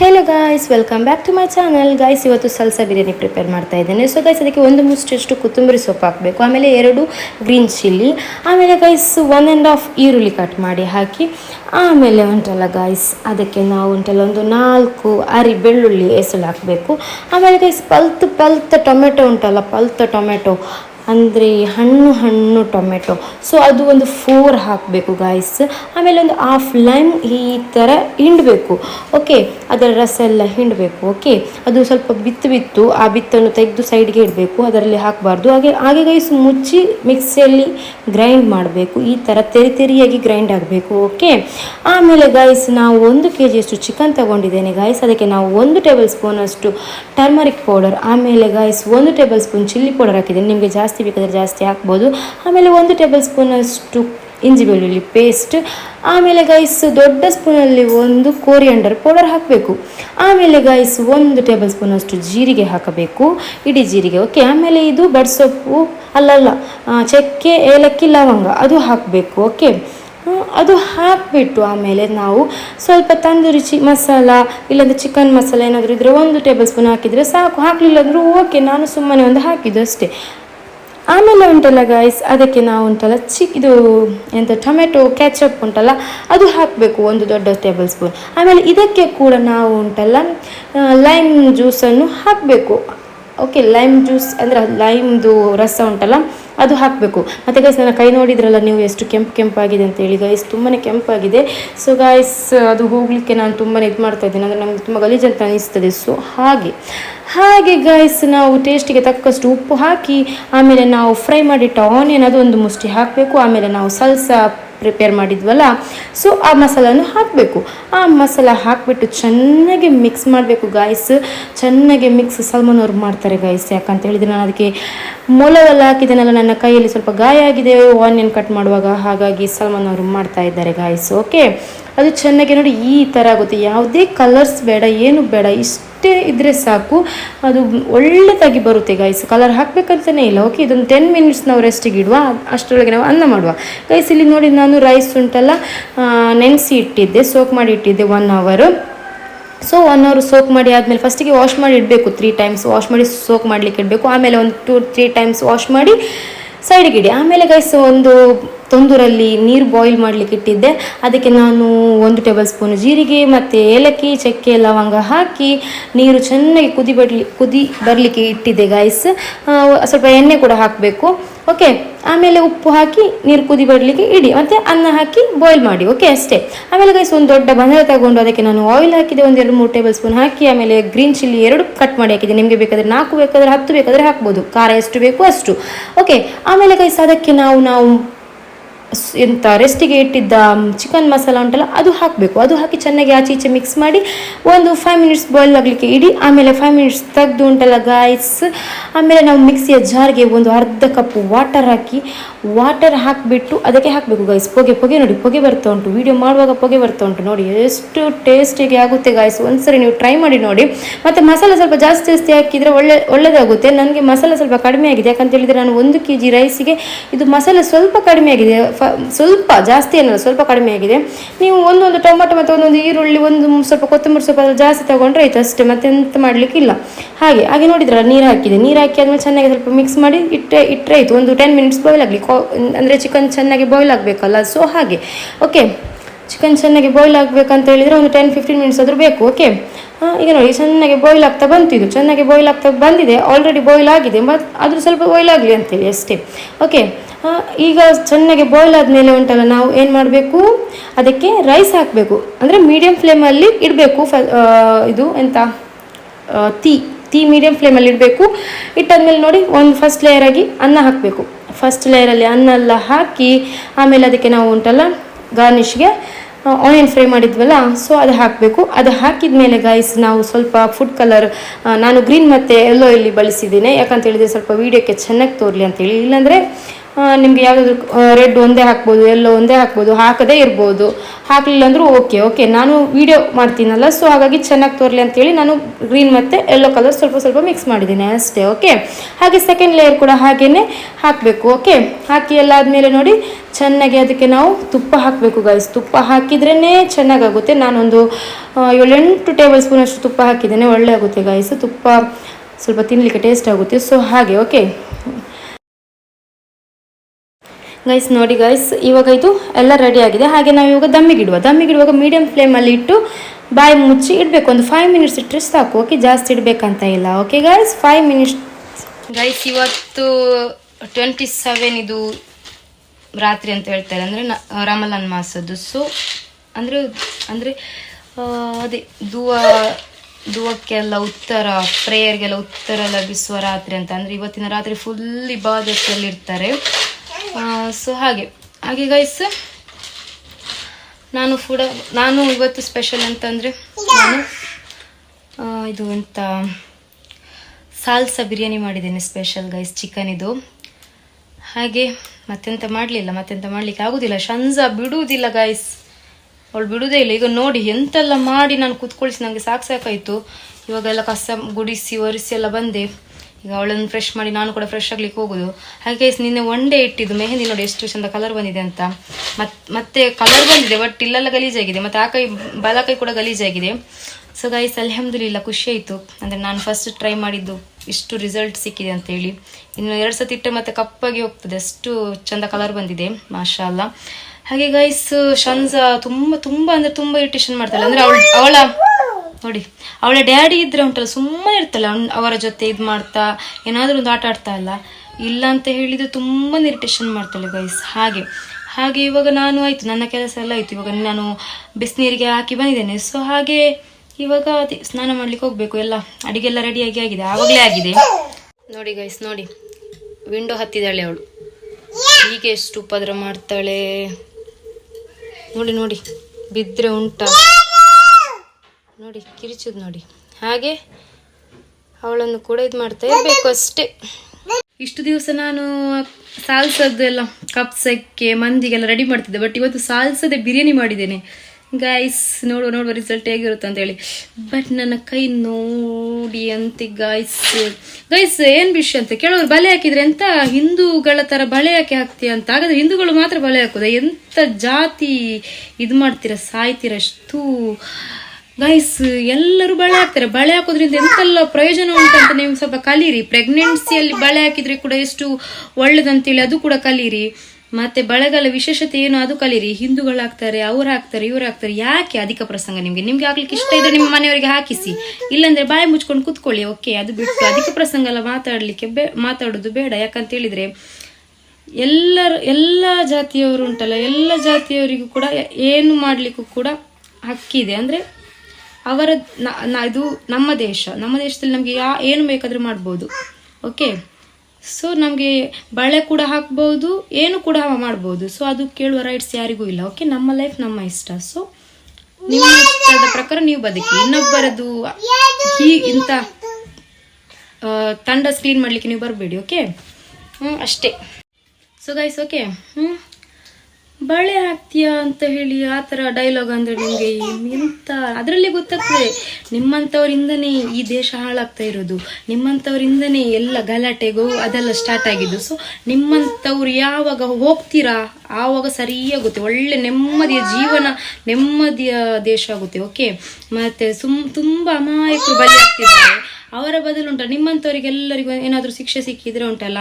Hello guys welcome back to my channel guys ಇವತ್ತು salsa biryani prepare ಮಾಡ್ತಾ ಇದ್ದೇನೆ. So guys ಅದಕ್ಕೆ ಒಂದು ಮುಷ್ಟಷ್ಟು ಕೊತ್ತಂಬರಿ ಸೊಪ್ಪು ಹಾಕಬೇಕು. ಆಮೇಲೆ ಎರಡು ಗ್ರೀನ್ ಚಿಲ್ಲಿ ಆಮೇಲೆ ಗೈಸ್ ಒನ್ ಆ್ಯಂಡ್ ಆಫ್ ಈರುಳ್ಳಿ ಕಟ್ ಮಾಡಿ ಹಾಕಿ. ಆಮೇಲೆ ಉಂಟಲ್ಲ ಗಾಯ್ಸ್ ಅದಕ್ಕೆ ನಾವು ಉಂಟಲ್ಲ ಒಂದು ನಾಲ್ಕು ಅರಿ ಬೆಳ್ಳುಳ್ಳಿ ಎಸಳು ಹಾಕಬೇಕು. ಆಮೇಲೆ ಗೈಸ್ ಪಲ್ತ್ ಪಲ್ತ್ ಟೊಮೆಟೊ ಉಂಟಲ್ಲ, ಪಲ್ತ್ ಟೊಮೆಟೊ. ಅಂದರೆ ಹಣ್ಣು ಹಣ್ಣು ಟೊಮೆಟೊ. ಸೊ ಅದು ಒಂದು ಫೋರ್ ಹಾಕಬೇಕು ಗಾಯ್ಸ್ ಆಮೇಲೆ ಒಂದು ಹಾಫ್ ಲೈಮ್ ಈ ಥರ ಹಿಂಡಬೇಕು. ಓಕೆ ಅದರ ರಸ ಎಲ್ಲ ಹಿಂಡಬೇಕು. ಓಕೆ ಅದು ಸ್ವಲ್ಪ ಬಿತ್ತು ಬಿತ್ತು, ಆ ಬಿತ್ತನ್ನು ತೆಗೆದು ಸೈಡ್ಗೆ ಇಡಬೇಕು. ಅದರಲ್ಲಿ ಹಾಕಬಾರ್ದು. ಹಾಗೆ ಹಾಗೆ ಗೈಸ್ ಮುಚ್ಚಿ ಮಿಕ್ಸಿಯಲ್ಲಿ ಗ್ರೈಂಡ್ ಮಾಡಬೇಕು. ಈ ಥರ ತೆರಿ ತೆರಿಯಾಗಿ ಗ್ರೈಂಡ್ ಆಗಬೇಕು. ಓಕೆ ಆಮೇಲೆ ಗಾಯ್ಸ್ ನಾವು ಒಂದು ಕೆ ಜಿಯಷ್ಟು ಚಿಕನ್ ತಗೊಂಡಿದ್ದೇನೆ ಗಾಯ್ಸ್ ಅದಕ್ಕೆ ನಾವು ಒಂದು ಟೇಬಲ್ ಸ್ಪೂನಷ್ಟು ಟರ್ಮರಿಕ್ ಪೌಡರ್ ಆಮೇಲೆ ಗಾಯ್ಸ್ ಒಂದು ಟೇಬಲ್ ಸ್ಪೂನ್ ಚಿಲ್ಲಿ ಪೌಡರ್ ಹಾಕಿದ್ದೇನೆ. ನಿಮಗೆ ಜಾಸ್ತಿ ಬೇಕಾದರೆ ಜಾಸ್ತಿ ಹಾಕ್ಬೋದು. ಆಮೇಲೆ ಒಂದು ಟೇಬಲ್ ಸ್ಪೂನಷ್ಟು ಇಂಜಿ ಬೆಳ್ಳುಳ್ಳಿ ಪೇಸ್ಟ್ ಆಮೇಲೆ ಗೈಸ್ ದೊಡ್ಡ ಸ್ಪೂನಲ್ಲಿ ಒಂದು ಕೋರಿಯಂಡರ್ ಪೌಡರ್ ಹಾಕಬೇಕು. ಆಮೇಲೆ ಗೈಸ್ ಒಂದು ಟೇಬಲ್ ಸ್ಪೂನಷ್ಟು ಜೀರಿಗೆ ಹಾಕಬೇಕು. ಇಡೀ ಜೀರಿಗೆ ಓಕೆ ಆಮೇಲೆ ಇದು ಬಡ್ಸೊಪ್ಪು ಅಲ್ಲಲ್ಲ ಚಕ್ಕೆ, ಏಲಕ್ಕಿ, ಲವಂಗ, ಅದು ಹಾಕಬೇಕು ಓಕೆ ಅದು ಹಾಕಿಬಿಟ್ಟು ಆಮೇಲೆ ನಾವು ಸ್ವಲ್ಪ ತಂದೂರಿ ಚಿ, ಮಸಾಲ, ಇಲ್ಲಾಂದರೆ ಚಿಕನ್ ಮಸಾಲ ಏನಾದರೂ ಇದ್ದರೆ ಒಂದು ಟೇಬಲ್ ಸ್ಪೂನ್ ಹಾಕಿದರೆ ಸಾಕು. ಹಾಕಲಿಲ್ಲ ಅಂದರೂ ಓಕೆ ನಾನು ಸುಮ್ಮನೆ ಒಂದು ಹಾಕಿದ್ದು ಅಷ್ಟೇ. ಆಮೇಲೆ ಉಂಟಲ್ಲ ಗಾಯ್ಸ್ ಅದಕ್ಕೆ ನಾವು ಉಂಟಲ್ಲ ಚಿಕ್ ಇದು ಎಂತ ಟೊಮೆಟೊ ಕ್ಯಾಚಪ್ ಉಂಟಲ್ಲ, ಅದು ಹಾಕಬೇಕು ಒಂದು ದೊಡ್ಡ ಟೇಬಲ್ ಸ್ಪೂನ್ ಆಮೇಲೆ ಇದಕ್ಕೆ ಕೂಡ ನಾವು ಉಂಟಲ್ಲ ಲೈಮ್ ಜ್ಯೂಸನ್ನು ಹಾಕಬೇಕು. ಓಕೆ ಲೈಮ್ ಜ್ಯೂಸ್ ಅಂದರೆ ಲೈಮ್ದು ರಸ ಉಂಟಲ್ಲ ಅದು ಹಾಕಬೇಕು. ಮತ್ತು ಗೈಸ್ ನನ್ನ ಕೈ ನೋಡಿದ್ರಲ್ಲ, ನೀವು ಎಷ್ಟು ಕೆಂಪು ಕೆಂಪಾಗಿದೆ ಅಂತ ಹೇಳಿ ಗೈಸ್ ತುಂಬಾ ಕೆಂಪಾಗಿದೆ. ಸೊ ಗೈಸ್ ಅದು ಹೋಗಲಿಕ್ಕೆ ನಾನು ತುಂಬಾ ಇದು ಮಾಡ್ತಾ ಇದ್ದೀನಿ, ಅಂದರೆ ನಮಗೆ ತುಂಬ ಗಲೀಜಂತ ಅನಿಸ್ತದೆ. ಸೊ ಹಾಗೆ ಹಾಗೆ ಗೈಸ್ ನಾವು ಟೇಸ್ಟಿಗೆ ತಕ್ಕಷ್ಟು ಉಪ್ಪು ಹಾಕಿ, ಆಮೇಲೆ ನಾವು ಫ್ರೈ ಮಾಡಿಟ್ಟ ಆನಿಯನ್ ಅದು ಒಂದು ಮುಷ್ಟಿ ಹಾಕಬೇಕು, ಆಮೇಲೆ ನಾವು ಸಲ್ಸಾ ಪ್ರಿಪೇರ್ ಮಾಡಿದ್ವಲ್ಲ ಸೊ ಆ ಮಸಾಲನ ಹಾಕಬೇಕು. ಆ ಮಸಾಲ ಹಾಕಿಬಿಟ್ಟು ಚೆನ್ನಾಗಿ ಮಿಕ್ಸ್ ಮಾಡಬೇಕು ಗಾಯ್ಸ್ ಚೆನ್ನಾಗಿ ಮಿಕ್ಸ್ ಸಲ್ಮಾನ್ ಅವ್ರು ಮಾಡ್ತಾರೆ ಗಾಯ್ಸ್ ಯಾಕಂತ ಹೇಳಿದರೆ ನಾನು ಅದಕ್ಕೆ ಮೊಲವೆಲ್ಲ ಹಾಕಿದ್ದೇನಲ್ಲ ನನ್ನ ಕೈಯಲ್ಲಿ ಸ್ವಲ್ಪ ಗಾಯ ಆಗಿದೆ ಆನಿಯನ್ ಕಟ್ ಮಾಡುವಾಗ ಹಾಗಾಗಿ ಸಲ್ಮಾನ್ ಅವರು ಮಾಡ್ತಾ ಇದ್ದಾರೆ ಗಾಯ್ಸ್ ಓಕೆ ಅದು ಚೆನ್ನಾಗಿ ನೋಡಿ ಈ ಥರ ಆಗುತ್ತೆ. ಯಾವುದೇ ಕಲರ್ಸ್ ಬೇಡ, ಏನು ಬೇಡ, ಇಷ್ಟೇ ಇದ್ದರೆ ಸಾಕು. ಅದು ಒಳ್ಳೆದಾಗಿ ಬರುತ್ತೆ ಗೈಸ್ ಕಲರ್ ಹಾಕಬೇಕಂತಲೇ ಇಲ್ಲ. ಓಕೆ ಇದೊಂದು ಟೆನ್ ಮಿನಿಟ್ಸ್ ನಾವು ರೆಸ್ಟಿಗೆ ಇಡುವ. ಅಷ್ಟರೊಳಗೆ ನಾವು ಅನ್ನ ಮಾಡುವ. ಗೈಸ್ ಇಲ್ಲಿ ನೋಡಿ ನಾನು ರೈಸ್ ಉಂಟಲ್ಲ ನೆನೆಸಿ ಇಟ್ಟಿದ್ದೆ ಸೋಕ್ ಮಾಡಿ ಇಟ್ಟಿದ್ದೆ ಒನ್ ಅವರು ಸೊ ಒನ್ ಅವರ್ ಸೋಕ್ ಮಾಡಿ ಆದಮೇಲೆ ಫಸ್ಟಿಗೆ ವಾಶ್ ಮಾಡಿ ಇಡಬೇಕು ತ್ರೀ ಟೈಮ್ಸ್ ವಾಶ್ ಮಾಡಿ ಸೋಕ್ ಮಾಡಲಿಕ್ಕೆ ಇಡಬೇಕು. ಆಮೇಲೆ ಒಂದು ಟೂ ತ್ರೀ ಟೈಮ್ಸ್ ವಾಶ್ ಮಾಡಿ ಸೈಡಿಗೆ ಇಡಿ. ಆಮೇಲೆ ಗೈಸ್ ಒಂದು ತೊಂದೂರಲ್ಲಿ ನೀರು ಬಾಯ್ಲ್ ಮಾಡಲಿಕ್ಕೆ ಇಟ್ಟಿದ್ದೆ. ಅದಕ್ಕೆ ನಾನು ಒಂದು ಟೇಬಲ್ ಸ್ಪೂನ್ ಜೀರಿಗೆ ಮತ್ತು ಏಲಕ್ಕಿ, ಚಕ್ಕೆ, ಲವಂಗ ಹಾಕಿ ನೀರು ಚೆನ್ನಾಗಿ ಕುದಿ ಬರಲಿ, ಕುದಿ ಬರಲಿಕ್ಕೆ ಇಟ್ಟಿದ್ದೆ ಗೈಸ್ ಸ್ವಲ್ಪ ಎಣ್ಣೆ ಕೂಡ ಹಾಕಬೇಕು. ಓಕೆ ಆಮೇಲೆ ಉಪ್ಪು ಹಾಕಿ ನೀರು ಕುದಿ ಬರಲಿಕ್ಕೆ ಇಡಿ. ಮತ್ತು ಅನ್ನ ಹಾಕಿ ಬಾಯ್ಲ್ ಮಾಡಿ. ಓಕೆ ಅಷ್ಟೇ. ಆಮೇಲೆ ಗೈಸ್ ಒಂದು ದೊಡ್ಡ ಬಂದರೆ ತಗೊಂಡು ಅದಕ್ಕೆ ನಾನು ಆಯಿಲ್ ಹಾಕಿದೆ. ಒಂದು ಎರಡು ಮೂರು ಟೇಬಲ್ ಸ್ಪೂನ್ ಹಾಕಿ ಆಮೇಲೆ ಗ್ರೀನ್ ಚಿಲ್ಲಿ ಎರಡು ಕಟ್ ಮಾಡಿ ಹಾಕಿದೆ. ನಿಮಗೆ ಬೇಕಾದರೆ ನಾಲ್ಕು, ಬೇಕಾದರೆ ಹತ್ತು, ಬೇಕಾದರೆ ಹಾಕ್ಬೋದು. ಖಾರ ಎಷ್ಟು ಬೇಕು ಅಷ್ಟು. ಓಕೆ ಆಮೇಲೆ ಗೈಸ್ ಅದಕ್ಕೆ ನಾವು ನಾವು ಎಂತ ರೆಸ್ಟಿಗೆ ಇಟ್ಟಿದ್ದ ಚಿಕನ್ ಮಸಾಲ ಉಂಟಲ್ಲ, ಅದು ಹಾಕಬೇಕು. ಅದು ಹಾಕಿ ಚೆನ್ನಾಗಿ ಆಚೆ ಈಚೆ ಮಿಕ್ಸ್ ಮಾಡಿ ಒಂದು ಫೈವ್ ಮಿನಿಟ್ಸ್ ಬಾಯ್ಲ್ ಆಗಲಿಕ್ಕೆ ಇಡಿ. ಆಮೇಲೆ ಫೈವ್ ಮಿನಿಟ್ಸ್ ತೆಗೆದು ಉಂಟಲ್ಲ ಗಾಯ್ಸ್ ಆಮೇಲೆ ನಾವು ಮಿಕ್ಸಿಯ ಜಾರ್ಗೆ ಒಂದು ಅರ್ಧ ಕಪ್ ವಾಟರ್ ಹಾಕಿ ವಾಟರ್ ಹಾಕಿಬಿಟ್ಟು ಅದಕ್ಕೆ ಹಾಕಬೇಕು ಗಾಯ್ಸ್ ಪೊಗೆ ಪೊಗೆ ನೋಡಿ, ಪೊಗೆ ಬರ್ತಾ ಉಂಟು. ವಿಡಿಯೋ ಮಾಡುವಾಗ ಪೊಗೆ ಬರ್ತಾ ಉಂಟು. ನೋಡಿ, ಎಷ್ಟು ಟೇಸ್ಟಿಗೆ ಆಗುತ್ತೆ ಗಾಯ್ಸ್ ಒಂದ್ಸರಿ ನೀವು ಟ್ರೈ ಮಾಡಿ ನೋಡಿ. ಮತ್ತು ಮಸಾಲ ಸ್ವಲ್ಪ ಜಾಸ್ತಿ ಜಾಸ್ತಿ ಹಾಕಿದರೆ ಒಳ್ಳೆ ಒಳ್ಳೆಯದಾಗುತ್ತೆ ನನಗೆ ಮಸಾಲ ಸ್ವಲ್ಪ ಕಡಿಮೆ ಆಗಿದೆ. ಯಾಕಂತ ಹೇಳಿದರೆ ನಾನು ಒಂದು ಕೆ ಜಿ ರೈಸಿಗೆ ಇದು ಮಸಾಲೆ ಸ್ವಲ್ಪ ಕಡಿಮೆ ಆಗಿದೆ. ಫ- ಸ್ವಲ್ಪ ಜಾಸ್ತಿ ಏನಲ್ಲ, ಸ್ವಲ್ಪ ಕಡಿಮೆ ಆಗಿದೆ. ನೀವು ಒಂದೊಂದು ಟೊಮೆಟೊ ಮತ್ತು ಒಂದೊಂದು ಈರುಳ್ಳಿ, ಒಂದು ಸ್ವಲ್ಪ ಕೊತ್ತಂಬರಿ ಸ್ವಲ್ಪ ಜಾಸ್ತಿ ತಗೊಂಡ್ರೆ ಆಯ್ತು ಅಷ್ಟೇ, ಮತ್ತೆ ಎಂತ ಮಾಡಲಿಕ್ಕಿಲ್ಲ ಹಾಗೆ ಹಾಗೆ ನೋಡಿದ್ರಲ್ಲ, ನೀರು ಹಾಕಿದೆ. ನೀರು ಹಾಕಿ ಆದ್ಮೇಲೆ ಚೆನ್ನಾಗಿ ಸ್ವಲ್ಪ ಮಿಕ್ಸ್ ಮಾಡಿ ಇಟ್ಟೆ ಇಟ್ಟರೆ ಆಯಿತು. ಒಂದು ಟೆನ್ ಮಿನಿಟ್ಸ್ ಬಾಯ್ಲ್ ಆಗಲಿ. ಅಂದರೆ ಚಿಕನ್ ಚೆನ್ನಾಗಿ ಬಾಯ್ಲ್ ಆಗಬೇಕಲ್ಲ. ಸೊ ಹಾಗೆ. ಓಕೆ ಚಿಕನ್ ಚೆನ್ನಾಗಿ ಬಾಯ್ಲ್ ಆಗಬೇಕಂತ ಹೇಳಿದರೆ ಒಂದು ಟೆನ್ ಫಿಫ್ಟೀನ್ ಮಿನಿಟ್ಸ್ ಆದರೂ ಬೇಕು ಓಕೆ ಈಗ ನೋಡಿ ಚೆನ್ನಾಗಿ ಬಾಯ್ಲ್ ಆಗ್ತಾ ಬಂತಿದ್ದು, ಚೆನ್ನಾಗಿ ಬಾಯ್ಲ್ ಆಗ್ತಾ ಬಂದಿದೆ ಆಲ್ರೆಡಿ ಬಾಯ್ಲ್ ಆಗಿದೆ ಮತ್ತು ಅದ್ರ ಸ್ವಲ್ಪ ಬಾಯ್ಲ್ ಆಗಲಿ ಅಂತೇಳಿ ಅಷ್ಟೇ ಓಕೆ ಈಗ ಚೆನ್ನಾಗಿ ಬಾಯ್ಲ್ ಆದಮೇಲೆ ಉಂಟಲ್ಲ, ನಾವು ಏನು ಮಾಡಬೇಕು? ಅದಕ್ಕೆ ರೈಸ್ ಹಾಕಬೇಕು, ಅಂದರೆ ಮೀಡಿಯಮ್ ಫ್ಲೇಮಲ್ಲಿ ಇಡಬೇಕು ಫ ಇದು ಎಂತ? ಟೀ ತೀ ಮೀಡಿಯಮ್ ಫ್ಲೇಮಲ್ಲಿ ಇಡಬೇಕು, ಇಟ್ಟಾದ್ಮೇಲೆ ನೋಡಿ, ಒಂದು ಫಸ್ಟ್ ಲೇಯರ್ ಆಗಿ ಅನ್ನ ಹಾಕಬೇಕು ಫಸ್ಟ್ ಲೇಯರಲ್ಲಿ ಅನ್ನ ಎಲ್ಲ ಹಾಕಿ, ಆಮೇಲೆ ಅದಕ್ಕೆ ನಾವು ಉಂಟಲ್ಲ ಗಾರ್ನಿಷ್ಗೆ ಆನಿಯನ್ ಫ್ರೈ ಮಾಡಿದ್ವಲ್ಲ ಸೊ ಅದು ಹಾಕಬೇಕು. ಅದು ಹಾಕಿದ ಮೇಲೆ ಗೈಸ್ ನಾವು ಸ್ವಲ್ಪ ಫುಡ್ ಕಲರ್ ನಾನು ಗ್ರೀನ್ ಮತ್ತು ಎಲ್ಲೋ ಇಲ್ಲಿ ಬಳಸಿದ್ದೀನಿ. ಯಾಕಂತ ಹೇಳಿದರೆ ಸ್ವಲ್ಪ ವೀಡಿಯೋಕ್ಕೆ ಚೆನ್ನಾಗಿ ತೋರಲಿ ಅಂತೇಳಿ. ಇಲ್ಲಾಂದರೆ ನಿಮಗೆ ಯಾವುದಾದ್ರು ರೆಡ್ ಒಂದೇ ಹಾಕ್ಬೋದು ಎಲ್ಲೋ ಒಂದೇ ಹಾಕ್ಬೋದು, ಹಾಕದೇ ಇರ್ಬೋದು. ಹಾಕಲಿಲ್ಲ ಅಂದರೂ ಓಕೆ ಓಕೆ ನಾನು ವಿಡಿಯೋ ಮಾಡ್ತೀನಲ್ಲ ಸೊ ಹಾಗಾಗಿ ಚೆನ್ನಾಗಿ ತೋರಲಿ ಅಂತೇಳಿ ನಾನು ಗ್ರೀನ್ ಮತ್ತು ಎಲ್ಲೋ ಕಲರ್ ಸ್ವಲ್ಪ ಸ್ವಲ್ಪ ಮಿಕ್ಸ್ ಮಾಡಿದ್ದೀನಿ ಅಷ್ಟೇ ಓಕೆ ಹಾಗೆ ಸೆಕೆಂಡ್ ಲೇಯರ್ ಕೂಡ ಹಾಗೇನೆ ಹಾಕಬೇಕು ಓಕೆ ಹಾಕಿ ಎಲ್ಲ ಆದಮೇಲೆ ನೋಡಿ, ಚೆನ್ನಾಗಿ ಅದಕ್ಕೆ ನಾವು ತುಪ್ಪ ಹಾಕಬೇಕು ಗೈಸ್ ತುಪ್ಪ ಹಾಕಿದ್ರೇ ಚೆನ್ನಾಗಾಗುತ್ತೆ. ನಾನೊಂದು ಏಳೆಂಟು ಟೇಬಲ್ ಸ್ಪೂನ್ ಅಷ್ಟು ತುಪ್ಪ ಹಾಕಿದ್ದೇನೆ. ಒಳ್ಳೆ ಆಗುತ್ತೆ ಗೈಸ್ ತುಪ್ಪ ಸ್ವಲ್ಪ ತಿನ್ನಲಿಕ್ಕೆ ಟೇಸ್ಟ್ ಆಗುತ್ತೆ. ಸೊ ಹಾಗೆ ಓಕೆ ಗೈಸ್ ನೋಡಿ ಗೈಸ್ ಇವಾಗ ಇದು ಎಲ್ಲ ರೆಡಿ ಆಗಿದೆ. ಹಾಗೆ ನಾವು ಇವಾಗ ದಮ್ಮಿಗಿಡುವ ದಮ್ಮಿಗಿಡುವಾಗ ಮೀಡಿಯಂ ಫ್ಲೇಮಲ್ಲಿ ಇಟ್ಟು ಬಾಯಿ ಮುಚ್ಚಿ ಇಡಬೇಕು. ಒಂದು ಫೈವ್ ಮಿನಿಟ್ಸ್ ಇಟ್ಟರೆ ಸಾಕು ಓಕೆ ಜಾಸ್ತಿ ಇಡಬೇಕಂತ ಇಲ್ಲ okay guys five minutes guys ಇವತ್ತು ಟ್ವೆಂಟಿ ಸೆವೆನ್ ಇದು ರಾತ್ರಿ ಅಂತ ಹೇಳ್ತಾರೆ. ಅಂದರೆ ರಾಮಲಾನ್ ಮಾಸದ್ದು. ಸೊ ಅಂದರೆ ಅಂದರೆ ಅದೇ, ದುವ, ದುವಕ್ಕೆಲ್ಲ ಉತ್ತರ ಪ್ರೇಯರ್ಗೆಲ್ಲ ಉತ್ತರ ಲಭಿಸುವ ರಾತ್ರಿ ಅಂತ. ಅಂದರೆ ಇವತ್ತಿನ ರಾತ್ರಿ ಫುಲ್ ಇಬಾದತ್ತಲ್ಲಿ ಇರ್ತಾರೆ. ಸೊ ಹಾಗೆ. ಹಾಗೆ ಗೈಸ್ ನಾನು ಫುಡ ನಾನು ಇವತ್ತು ಸ್ಪೆಷಲ್ ಅಂತಂದರೆ ನಾನು ಇದು ಎಂತ ಸಾಲ್ಸ ಬಿರಿಯಾನಿ ಮಾಡಿದ್ದೇನೆ ಸ್ಪೆಷಲ್ ಗೈಸ್ ಚಿಕನ್ ಇದು. ಹಾಗೆ ಮತ್ತೆಂತ ಮಾಡಲಿಲ್ಲ, ಮತ್ತೆಂತ ಮಾಡಲಿಕ್ಕೆ ಆಗೋದಿಲ್ಲ ಶಂಜ ಬಿಡುವುದಿಲ್ಲ ಗೈಸ್ ಅವಳು ಬಿಡುವುದೇ ಇಲ್ಲ. ಈಗ ನೋಡಿ ಎಂತೆಲ್ಲ ಮಾಡಿ ನಾನು ಕುತ್ಕೊಳಿಸಿ ನನಗೆ ಸಾಕು ಸಾಕಾಯಿತು. ಇವಾಗೆಲ್ಲ ಕಸ ಗುಡಿಸಿ, ಒರೆಸಿ ಎಲ್ಲ ಬಂದೆ. ಈಗ ಅವಳನ್ನು ಫ್ರೆಶ್ ಮಾಡಿ ನಾನು ಕೂಡ ಫ್ರೆಶ್ ಆಗ್ಲಿಕ್ಕೆ ಹೋಗೋದು. ಹಾಗೆ ನಿನ್ನೆ ಒನ್ ಡೇ ಇಟ್ಟಿದ್ದು, ಮೆಹಂದಿ ನೋಡಿ ಎಷ್ಟು ಚಂದ ಕಲರ್ ಬಂದಿದೆ ಅಂತ. ಮತ್, ಮತ್ತೆ ಕಲರ್ ಬಂದಿದೆ ಬಟ್ ಇಲ್ಲೆಲ್ಲ ಗಲೀಜಾಗಿದೆ. ಮತ್ತೆ ಆ ಕೈ, ಬಲ ಕೈ ಕೂಡ ಗಲೀಜಾಗಿದೆ. ಸೊ ಗೈಸ್ ಅಲ್ಹಮ್ದುಲಿಲ್ಲ ಖುಷಿ ಆಯಿತು. ಅಂದರೆ ನಾನು ಫಸ್ಟ್ ಟ್ರೈ ಮಾಡಿದ್ದು ಇಷ್ಟು ರಿಸಲ್ಟ್ ಸಿಕ್ಕಿದೆ ಅಂತ ಹೇಳಿ. ಇನ್ನು ಎರಡು ಸತಿ ಇಟ್ಟರೆ ಮತ್ತೆ ಕಪ್ಪಾಗಿ ಹೋಗ್ತದೆ. ಅಷ್ಟು ಚಂದ ಕಲರ್ ಬಂದಿದೆ ಮಾಶಾ ಅಲ್ಲ ಹಾಗೆ ಗೈಸ್ ಶಂಜಾ ತುಂಬ ತುಂಬ ಅಂದರೆ ತುಂಬ ಇರಿಟೇಷನ್ ಮಾಡ್ತಾಳೆ. ಅಂದರೆ ಅವಳ ಅವಳ ನೋಡಿ, ಅವಳ ಡ್ಯಾಡಿ ಇದ್ರೆ ಉಂಟಲ್ಲ ಸುಮ್ಮನೆ ಇರ್ತಲ್ಲ ಅವರ ಜೊತೆ ಇದು ಮಾಡ್ತಾ, ಏನಾದರೂ ಒಂದು ಆಟ ಆಡ್ತಾ ಇಲ್ಲ. ಇಲ್ಲ ಅಂತ ಹೇಳಿದ್ರೆ ತುಂಬ ಇರಿಟೇಷನ್ ಮಾಡ್ತಾಳೆ ಗೈಸ್ ಹಾಗೆ ಹಾಗೆ ಇವಾಗ ನಾನು ಆಯಿತು, ನನ್ನ ಕೆಲಸ ಎಲ್ಲ ಆಯಿತು. ಇವಾಗ ನಾನು ಬಿಸಿನೀರಿಗೆ ಹಾಕಿ ಬಂದಿದ್ದೇನೆ. ಸೊ ಹಾಗೆ ಇವಾಗ ಅದೇ ಸ್ನಾನ ಮಾಡ್ಲಿಕ್ಕೆ ಹೋಗ್ಬೇಕು. ಎಲ್ಲ ಅಡಿಗೆ ಎಲ್ಲ ರೆಡಿಯಾಗಿ ಆಗಿದೆ. ಆವಾಗಲೇ ಆಗಿದೆ. ನೋಡಿ ಗೈಸ್ ನೋಡಿ ವಿಂಡೋ ಹತ್ತಿದ್ದಾಳೆ ಅವಳು. ಹೀಗೆ ಎಷ್ಟು ಉಪದ್ರ ಮಾಡ್ತಾಳೆ. ನೋಡಿ ನೋಡಿ ಬಿದ್ದರೆ ಉಂಟಾ. ನೋಡಿ, ಕಿರಿಚುದು ನೋಡಿ. ಹಾಗೆ ಅವಳನ್ನು ಕೂಡ ಇದು ಮಾಡ್ತಾ ಇರ್ಬೇಕು ಅಷ್ಟೇ. ಇಷ್ಟು ದಿವಸ ನಾನು ಸಾಲ್ಸದ್ದೆಲ್ಲ ಕಪ್ಸಕ್ಕೆ ಮಂದಿಗೆಲ್ಲ ರೆಡಿ ಮಾಡ್ತಿದ್ದೆ. ಬಟ್ ಇವತ್ತು ಸಾಲ್ಸದೆ ಬಿರಿಯಾನಿ ಮಾಡಿದ್ದೇನೆ. ಗಾಯ್ಸ್ ನೋಡುವ ನೋಡುವ ರಿಸಲ್ಟ್ ಹೇಗಿರುತ್ತೆ ಅಂತ ಹೇಳಿ ಬಟ್ ನನ್ನ ಕೈ ನೋಡಿ ಅಂತ ಗಾಯ್ಸ್ ಗೈಸ್ ಏನ್ ವಿಷಯ ಅಂತ? ಕೆಲವರು ಬಲೆ ಹಾಕಿದ್ರೆ ಎಂತ ಹಿಂದೂಗಳ ತರ ಬಳೆ ಹಾಕಿ ಹಾಕ್ತೀಯ ಅಂತ? ಹಾಗಾದ್ರೆ ಹಿಂದೂಗಳು ಮಾತ್ರ ಬಲೆ ಹಾಕೋದ? ಎಂತ ಜಾತಿ ಇದು ಮಾಡ್ತೀರಾ, ಸಾಯ್ತೀರಾ ಅಷ್ಟು? ಗೈಸ್ ಎಲ್ಲರೂ ಬಳೆ ಹಾಕ್ತಾರೆ. ಬಳೆ ಹಾಕೋದ್ರಿಂದ ಎಂತೆಲ್ಲ ಪ್ರಯೋಜನ ಉಂಟಂತ ನೀವು ಸ್ವಲ್ಪ ಕಲೀರಿ. ಪ್ರೆಗ್ನೆನ್ಸಿಯಲ್ಲಿ ಬಳೆ ಹಾಕಿದ್ರೆ ಕೂಡ ಎಷ್ಟು ಒಳ್ಳೇದಂತೇಳಿ ಅದು ಕೂಡ ಕಲೀರಿ. ಮತ್ತೆ ಬಳೆಗಳ ವಿಶೇಷತೆ ಏನು ಅದು ಕಲೀರಿ. ಹಿಂದೂಗಳು ಹಾಕ್ತಾರೆ, ಅವ್ರು ಹಾಕ್ತಾರೆ, ಇವ್ರು ಹಾಕ್ತಾರೆ. ಯಾಕೆ ಅಧಿಕ ಪ್ರಸಂಗ ನಿಮ್ಗೆ? ನಿಮ್ಗೆ ಹಾಕ್ಲಿಕ್ಕೆ ಇಷ್ಟ ಇದ್ರೆ ನಿಮ್ಮ ಮನೆಯವರಿಗೆ ಹಾಕಿಸಿ. ಇಲ್ಲಾಂದ್ರೆ ಬಾಯಿ ಮುಚ್ಕೊಂಡು ಕೂತ್ಕೊಳ್ಳಿ. ಓಕೆ ಅದು ಬಿಟ್ಟು ಅಧಿಕ ಪ್ರಸಂಗ ಎಲ್ಲ ಮಾತಾಡ್ಲಿಕ್ಕೆ ಬೇ, ಮಾತಾಡೋದು ಬೇಡ. ಯಾಕಂತ ಹೇಳಿದ್ರೆ, ಎಲ್ಲರ, ಎಲ್ಲ ಜಾತಿಯವರು ಉಂಟಲ್ಲ, ಎಲ್ಲ ಜಾತಿಯವರಿಗೂ ಕೂಡ ಏನು ಮಾಡಲಿಕ್ಕೂ ಕೂಡ ಹಕ್ಕಿದೆ. ಅಂದರೆ ಅವರ ಇದು ನಮ್ಮ ದೇಶ. ನಮ್ಮ ದೇಶದಲ್ಲಿ ನಮಗೆ ಯಾ, ಏನು ಬೇಕಾದರೂ ಮಾಡ್ಬೋದು. ಓಕೆ ಸೊ ನಮಗೆ ಬಳೆ ಕೂಡ ಹಾಕ್ಬೋದು, ಏನು ಕೂಡ ಮಾಡ್ಬೋದು. ಸೊ ಅದು ಕೇಳುವ ರೈಟ್ಸ್ ಯಾರಿಗೂ ಇಲ್ಲ. ಓಕೆ ನಮ್ಮ ಲೈಫ್ ನಮ್ಮ ಇಷ್ಟ. ಸೊ ನಿಮ್ಮ ಇಷ್ಟದ ಪ್ರಕಾರ ನೀವು ಬದುಕಿ. ಇನ್ನೊಬ್ಬರದು ಈ ಇಂಥ ತಂಡ ಕ್ಲೀನ್ ಮಾಡಲಿಕ್ಕೆ ನೀವು ಬರಬೇಡಿ. ಓಕೆ ಹ್ಞೂ ಅಷ್ಟೇ. ಸೊ ಗೈಸ್ ಓಕೆ ಹ್ಞೂ ಬಳೆ ಹಾಕ್ತೀಯಾ ಅಂತ ಹೇಳಿ ಆ ಥರ ಡೈಲಾಗ್ ಅಂದರೆ ನಿಮಗೆ ಎಂತ? ಅದರಲ್ಲಿ ಗೊತ್ತಾಗ್ತದೆ. ನಿಮ್ಮಂತವರಿಂದನೇ ಈ ದೇಶ ಹಾಳಾಗ್ತಾ ಇರೋದು. ನಿಮ್ಮಂಥವರಿಂದನೇ ಎಲ್ಲ ಗಲಾಟೆಗೂ ಅದೆಲ್ಲ ಸ್ಟಾರ್ಟ್ ಆಗಿದ್ದು. ಸೊ ನಿಮ್ಮಂಥವ್ರು ಯಾವಾಗ ಹೋಗ್ತೀರಾ? ಆವಾಗ ಸರಿಯಾಗುತ್ತೆ. ಒಳ್ಳೆ ನೆಮ್ಮದಿಯ ಜೀವನ, ನೆಮ್ಮದಿಯ ದೇಶ ಆಗುತ್ತೆ. ಓಕೆ ಮತ್ತೆ ಸುಮ್, ತುಂಬ ಅಮಾಯಕರು ಬಲಿ ಆಗ್ತಿದ್ದಾರೆ ಅವರ ಬದಲು ಉಂಟ? ನಿಮ್ಮಂಥವ್ರಿಗೆಲ್ಲರಿಗೂ ಏನಾದರೂ ಶಿಕ್ಷೆ ಸಿಕ್ಕಿದ್ರೆ ಉಂಟಲ್ಲ?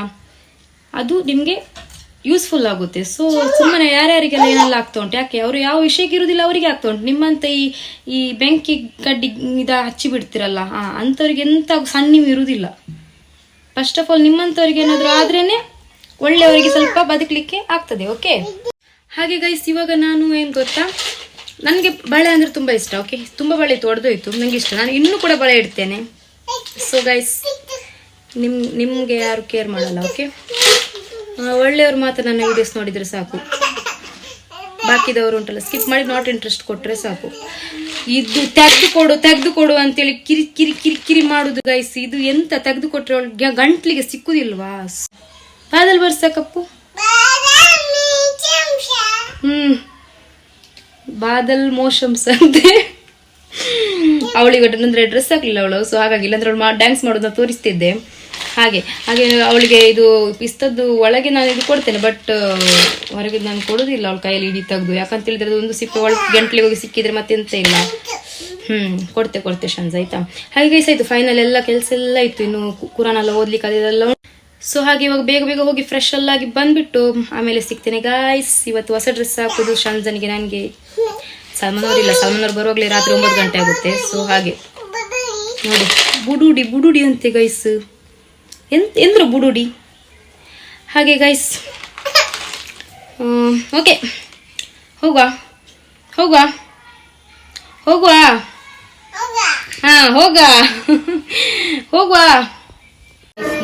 ಅದು ನಿಮಗೆ ಯೂಸ್ಫುಲ್ ಆಗುತ್ತೆ. ಸೊ ಸುಮ್ಮನೆ ಯಾರ್ಯಾರಿಗೆಲ್ಲ ಏನೆಲ್ಲ ಆಗ್ತಾ ಉಂಟು? ಯಾಕೆ? ಅವರು ಯಾವ ವಿಷಯಕ್ಕೆ ಇರುವುದಿಲ್ಲ ಅವರಿಗೆ ಆಗ್ತಾ ಉಂಟು. ನಿಮ್ಮಂತ ಈ ಈ ಬೆಂಕಿ ಕಡ್ಡಿ ಇದ ಹಚ್ಚಿ ಬಿಡ್ತಿರಲ್ಲ ಆ ಅಂಥವ್ರಿಗೆ ಎಂತ ಸಣ್ಣ ಇರುವುದಿಲ್ಲ. ಫಸ್ಟ್ ಆಫ್ ಆಲ್ ನಿಮ್ಮಂಥವ್ರಿಗೆ ಏನಾದರೂ ಆದ್ರೇನೆ ಒಳ್ಳೆಯವರಿಗೆ ಸ್ವಲ್ಪ ಬದುಕಲಿಕ್ಕೆ ಆಗ್ತದೆ ಓಕೆ ಹಾಗೆ ಗೈಸ್ ಇವಾಗ ನಾನು ಏನು ಗೊತ್ತಾ? ನನಗೆ ಬಳೆ ಅಂದರೆ ತುಂಬ ಇಷ್ಟ ಓಕೆ ತುಂಬ ಬಳೆ ಇತ್ತು ಒಡೆದೋಯ್ತು ನನಗೆ ಇಷ್ಟ. ನಾನು ಇನ್ನೂ ಕೂಡ ಬಳೆ ಇಡ್ತೇನೆ. ಸೊ ಗೈಸ್ ನಿಮ್ ನಿಮಗೆ ಯಾರು ಕೇರ್ ಮಾಡಲ್ಲ ಓಕೆ ಒಳ್ಳೆಯವ್ರು ಮಾತ್ರ ನನ್ನ ವೀಡಿಯೋಸ್ ನೋಡಿದರೆ ಸಾಕು. ಬಾಕಿದವರು ಉಂಟಲ್ಲ ಸ್ಕಿಪ್ ಮಾಡಿ ನಾಟ್ ಇಂಟ್ರೆಸ್ಟ್ ಕೊಟ್ಟರೆ ಸಾಕು. ಇದು ತೆಗೆದು ಕೊಡು ತೆಗೆದು ಕೊಡು ಅಂತೇಳಿ ಕಿರಿ ಕಿರಿ ಕಿರಿ ಕಿರಿ ಮಾಡುದು ಗೈಸ್ ಇದು ಎಂತ ತೆಗೆದು ಕೊಟ್ಟರೆ ಅವಳಿಗೆ ಗಂಟ್ಲಿಗೆ ಸಿಕ್ಕುದಿಲ್ವಾ? ಬಾದಲ್ ಬರ್ಸ ಹ್ಮ್. ಬಾದಲ್ ಮೋಶಮ್ಸ್ ಅಂತೆ. ಅವಳಿಗೆ ಅಂದ್ರೆ ಡ್ರೆಸ್ ಆಗ್ಲಿಲ್ಲ ಅವಳು ಸೊ ಹಾಗಾಗಿ ಇಲ್ಲಾಂದ್ರೆ ಅವಳು ಡ್ಯಾನ್ಸ್ ಮಾಡೋದನ್ನ ತೋರಿಸ್ತಿದ್ದೆ. ಹಾಗೆ ಹಾಗೆ ಅವಳಿಗೆ ಇದು ಪಿಸ್ತದ್ದು ಒಳಗೆ ನಾನು ಇದು ಕೊಡ್ತೇನೆ ಬಟ್ ಹೊರಗೆ ನಾನು ಕೊಡೋದಿಲ್ಲ ಅವಳ ಕೈಯಲ್ಲಿ ಇಡೀ ತೆಗೆದು. ಯಾಕಂತ ಹೇಳಿದ್ರೆ ಒಂದು ಸಿಪ್ಪೆ ಒಳಗೆ ಗಂಟ್ಲಿಗೆ ಹೋಗಿ ಸಿಕ್ಕಿದ್ರೆ ಮತ್ತೆ ಎಂತ ಇಲ್ಲ. ಹ್ಮ್, ಕೊಡ್ತೆ ಕೊಡ್ತೆ ಶಂಜ ಆಯ್ತಾ? ಹಾಗೆ ಆಯ್ತು ಫೈನಲ್ ಎಲ್ಲ ಕೆಲಸ ಎಲ್ಲ ಇತ್ತು. ಇನ್ನು ಕು- ಕುರಾನ್ ಎಲ್ಲ ಓದ್ಲಿಕ್ಕೆ ಅದೆಲ್ಲ ಸೊ ಹಾಗೆ ಇವಾಗ ಬೇಗ ಬೇಗ ಹೋಗಿ ಫ್ರೆಶ್ ಆಗಿ ಬಂದ್ಬಿಟ್ಟು ಆಮೇಲೆ ಸಿಗ್ತೇನೆ ಗಾಯ್ಸ್ ಇವತ್ತು ಹೊಸ ಡ್ರೆಸ್ ಹಾಕೋದು ಶಂಜನಿಗೆ ನನಗೆ. ಸಲ್ಮಾನ್ ಸಾಮಾನವ್ರು ಬರುವಾಗಲೇ ರಾತ್ರಿ ಒಂಬತ್ತು ಗಂಟೆ ಆಗುತ್ತೆ. ಸೊ ಹಾಗೆ. ನೋಡಿ, ಬುಡುಡಿ ಬುಡುಡಿ ಅಂತೆ ಗೈಸ್ ಎಂತ ಎಂದ್ರು ಬುಡುಡಿ? ಹಾಗೆ ಗೈಸ್ ಓಕೆ ಹೋಗುವ. ಹೋಗುವ. ಹೋಗುವ. ಹಾ, ಹೋಗ. ಹೋಗುವ.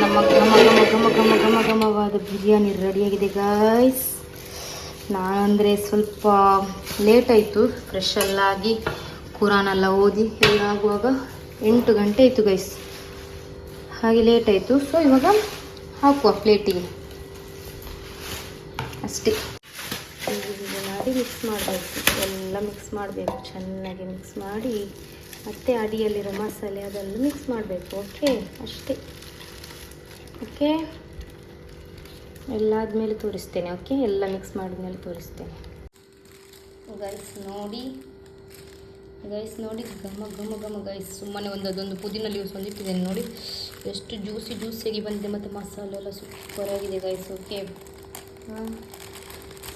ನಮ್ಮ ಘಮ ಘಮ ಘಮ ಘಮ ಘಮ ಘಮವಾದ ಬಿರಿಯಾನಿ ರೆಡಿಯಾಗಿದೆ ಗಾಯ್ಸ್ ನಾನಂದರೆ ಸ್ವಲ್ಪ ಲೇಟ್ ಆಯಿತು. ಫ್ರೆಶ್ ಎಲ್ಲ ಆಗಿ ಕುರಾನ್ ಎಲ್ಲ ಓದಿ ಎಲ್ಲ ಆಗುವಾಗ ಎಂಟು ಗಂಟೆ ಆಯಿತು ಗೈಸ್ ಹಾಗೆ ಲೇಟ್ ಆಯಿತು. ಸೊ ಇವಾಗ ಹಾಕುವ ಪ್ಲೇಟಿಗೆ ಅಷ್ಟೇ. ಮಾಡಿ ಮಿಕ್ಸ್ ಮಾಡಬೇಕು. ಎಲ್ಲ ಮಿಕ್ಸ್ ಮಾಡಬೇಕು. ಚೆನ್ನಾಗಿ ಮಿಕ್ಸ್ ಮಾಡಿ ಮತ್ತೆ ಅಡಿಯಲ್ಲಿರೋ ಮಸಾಲೆ ಅದೆಲ್ಲ ಮಿಕ್ಸ್ ಮಾಡಬೇಕು. ಓಕೆ ಅಷ್ಟೇ. ಓಕೆ ಎಲ್ಲ ಆದಮೇಲೆ ತೋರಿಸ್ತೇನೆ. ಓಕೆ ಎಲ್ಲ ಮಿಕ್ಸ್ ಮಾಡಿದ್ಮೇಲೆ ತೋರಿಸ್ತೇನೆ. ಗೈಸ್ ನೋಡಿ. ಗೈಸ್ ನೋಡಿ ಘಮ ಘಮ ಘಮ ಗೈಸ್ ಸುಮ್ಮನೆ ಒಂದು ಅದೊಂದು ಪುದೀನ ಲೀವ್ಸ್ ಒಂದು ಇಟ್ಟಿದ್ದೇನೆ ನೋಡಿ. ಎಷ್ಟು ಜ್ಯೂಸಿ ಜ್ಯೂಸಿಯಾಗಿ ಬಂದಿದೆ ಮತ್ತು ಮಸಾಲೆ ಎಲ್ಲ ಸೂಪರ್ ಆಗಿದೆ ಗೈಸ್ ಓಕೆ ಹಾಂ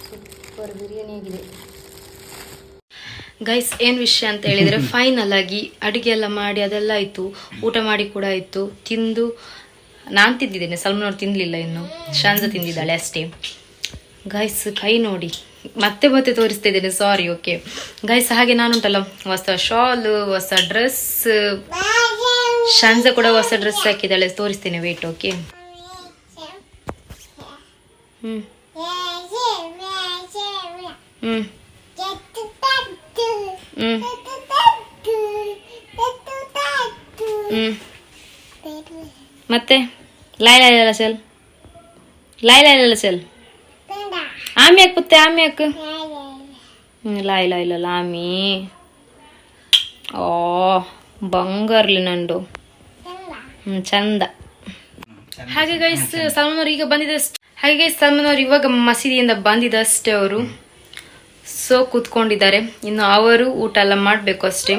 ಸೂಪರ್ ಬಿರಿಯಾನಿ ಆಗಿದೆ. ಗೈಸ್ ಏನು ವಿಷಯ ಅಂತ ಹೇಳಿದರೆ ಫೈನಲ್ ಆಗಿ ಅಡುಗೆ ಎಲ್ಲ ಮಾಡಿ ಅದೆಲ್ಲ ಆಯಿತು. ಊಟ ಮಾಡಿ ಕೂಡ ಆಯಿತು. ತಿಂದು ನಾನು ತಿಂದಿದ್ದೇನೆ. ಸಲ್ಮನವ್ರು ತಿನ್ನಲಿಲ್ಲ ಇನ್ನು. ಶಾಂತ ತಿಂದಿದ್ದಾಳೆ ಅಷ್ಟೇ. ಗೈಸ್ ಕೈ ನೋಡಿ. ಮತ್ತೆ ಮತ್ತೆ ತೋರಿಸ್ತಾ ಇದ್ದೇನೆ ಸಾರಿ ಓಕೆ ಗೈಸ್ ಹಾಗೆ ನಾನುಂಟಲ್ಲ, ಹೊಸ ಶಾಲ್ ಹೊಸ ಡ್ರೆಸ್ ಶಾಂಜ ಕೂಡ ಹೊಸ ಡ್ರೆಸ್ ಹಾಕಿದ್ದಾಳೆ. ತೋರಿಸ್ತೇನೆ ವೇಟ್ ಓಕೆ ಹ್ಞೂ ಹ್ಞೂ ಹ್ಞೂ ಮತ್ತೆ? ಲಾಯ್ ಲಾಯ್ ಅಲ್ಲ ಸೆಲ್ ಲಾಯ್ ಲಾಯ್ ಸೆಲ್ ಆಮಿ ಹಾಕ್ ಪುತ್ತೆ ಆಮಿ ಹಾಕು ಇಲ್ಲ ಇಲ್ಲ ಲಾಯ್ ಇಲ್ಲ ಆಮಿ ಓ ಬಂಗಾರ್ಲಿ ನಂಡು ಹ್ಞೂ ಚಂದ. ಹಾಗೆ ಗೈಸ್ ಸಲ್ಮಾನ್ ಅವ್ರು ಈಗ ಬಂದಿದ್ದಷ್ಟು ಹಾಗೆ ಗೈಸ್ ಸಲ್ಮಾನ್ ಅವ್ರು ಇವಾಗ ಮಸೀದಿಯಿಂದ ಬಂದಿದ್ದಷ್ಟೇ ಅವರು. ಸೊ ಕೂತ್ಕೊಂಡಿದ್ದಾರೆ. ಇನ್ನು ಅವರು ಊಟ ಎಲ್ಲ ಮಾಡಬೇಕು ಅಷ್ಟೇ.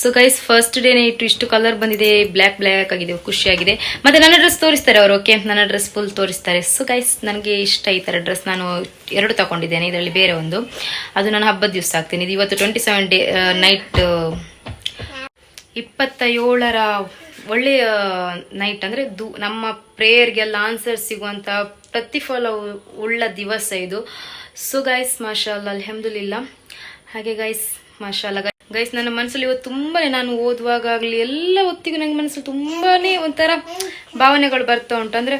ಸೊ ಗೈಸ್ ಫಸ್ಟ್ ಡೇನೇ ಇಟ್ಟು ಇಷ್ಟು ಕಲರ್ ಬಂದಿದೆ ಬ್ಲ್ಯಾಕ್ ಬ್ಲ್ಯಾಕ್ ಆಗಿದೆ, ಖುಷಿಯಾಗಿದೆ. ಮತ್ತೆ ನನ್ನ ಡ್ರೆಸ್ ತೋರಿಸ್ತಾರೆ ಅವರು ಓಕೆ ನನ್ನ ಡ್ರೆಸ್ ಫುಲ್ ತೋರಿಸ್ತಾರೆ. ಸೊ ಗೈಸ್ ನನಗೆ ಇಷ್ಟ ಈ ಥರ ಡ್ರೆಸ್ ನಾನು ಎರಡು ತಗೊಂಡಿದ್ದೇನೆ, ಇದರಲ್ಲಿ ಬೇರೆ ಒಂದು. ಅದು ನಾನು ಹಬ್ಬದ ದಿವಸ ಹಾಕ್ತೀನಿ. ಇದು ಇವತ್ತು ಟ್ವೆಂಟಿ ಸೆವೆನ್ ಡೇ ನೈಟ್ ಇಪ್ಪತ್ತ ಏಳರ ಒಳ್ಳೆಯ ನೈಟ್ ಅಂದರೆ ದು, ನಮ್ಮ ಪ್ರೇಯರ್ಗೆಲ್ಲ ಆನ್ಸರ್ ಸಿಗುವಂಥ ಪ್ರತಿಫಲ ಉಳ್ಳ ದಿವಸ ಇದು. ಸೊ ಗೈಸ್ ಮಾಷಾಲ್ಲ ಅಲ್ಹಮ್ದುಲಿಲ್ಲ. ಹಾಗೆ ಗೈಸ್ ಮಾಷಾಲ್ಲ ಗೈಸ್ ನನ್ನ ಮನಸ್ಸಲ್ಲಿ ಇವತ್ತು ತುಂಬಾನೇ ನಾನು ಓದುವಾಗಲಿ ಎಲ್ಲ ಹೊತ್ತಿಗೂ ನಂಗೆ ಮನಸ್ಸಲ್ಲಿ ತುಂಬಾನೇ ಒಂಥರ ಭಾವನೆಗಳು ಬರ್ತಾ ಉಂಟು. ಅಂದ್ರೆ